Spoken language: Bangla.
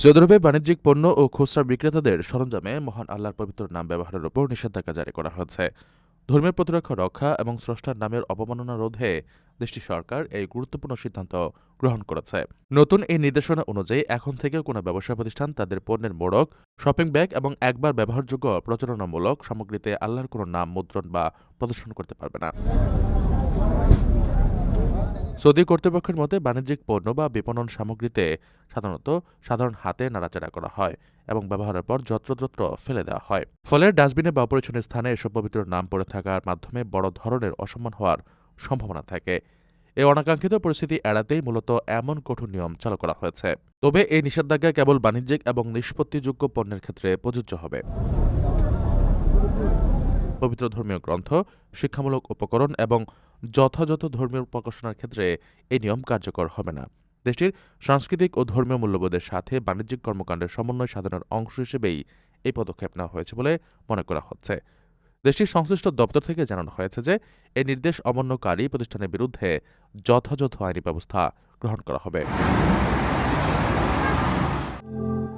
সৌদি আরবে বাণিজ্যিক পণ্য ও খুচরা বিক্রেতাদের সরঞ্জামে মহান আল্লাহর পবিত্র নাম ব্যবহারের উপর নিষেধাজ্ঞা জারি করা হয়েছে। ধর্মীয় প্রতিরক্ষা রক্ষা এবং স্রষ্টার নামের অবমাননা রোধে দেশটির সরকার এই গুরুত্বপূর্ণ সিদ্ধান্ত গ্রহণ করেছে। নতুন এই নির্দেশনা অনুযায়ী এখন থেকে কোনো ব্যবসা প্রতিষ্ঠান তাদের পণ্যের মোড়ক, শপিং ব্যাগ এবং একবার ব্যবহারযোগ্য প্রচারণামূলক সামগ্রীতে আল্লাহর কোনো নাম মুদ্রণ বা প্রদর্শন করতে পারবে না। সৌদি কর্তৃপক্ষের মতে বাণিজ্যিক পণ্য বা বিপণন সামগ্রীতে সাধারণত সাধারণ হাতে নাড়াচাড়া করা হয় এবং ব্যবহারের পর যত্রতত্র ফেলে দেওয়া হয়। ফলে ডাস্টবিনে বা অপরিচ্ছন্ন স্থানে এসব পবিত্র নাম পড়ে থাকার মাধ্যমে বড় ধরনের অসম্মান হওয়ার সম্ভাবনা থাকে। এই অনাকাঙ্ক্ষিত পরিস্থিতি এড়াতেই মূলত এমন কঠোর নিয়ম চালু করা হয়েছে। তবে এই নিষেধাজ্ঞা কেবল বাণিজ্যিক এবং নিষ্পত্তিযোগ্য পণ্যের ক্ষেত্রে প্রযোজ্য হবে। পবিত্র ধর্মীয় গ্রন্থ, শিক্ষামূলক উপকরণ এবং যথাযথ ধর্মীয় প্রকাশনার ক্ষেত্রে এই নিয়ম কার্যকর হবে না। দেশটির সাংস্কৃতিক ও ধর্মীয় মূল্যবোধের সাথে বাণিজ্যিক কর্মকাণ্ডের সমন্বয় সাধনের অংশ হিসেবেই এই পদক্ষেপ নেওয়া হয়েছে বলে মনে করা হচ্ছে। দেশটির সংশ্লিষ্ট দপ্তর থেকে জানানো হয়েছে যে, এই নির্দেশ অমান্যকারী প্রতিষ্ঠানের বিরুদ্ধে যথাযথ আইনি ব্যবস্থা গ্রহণ করা হবে।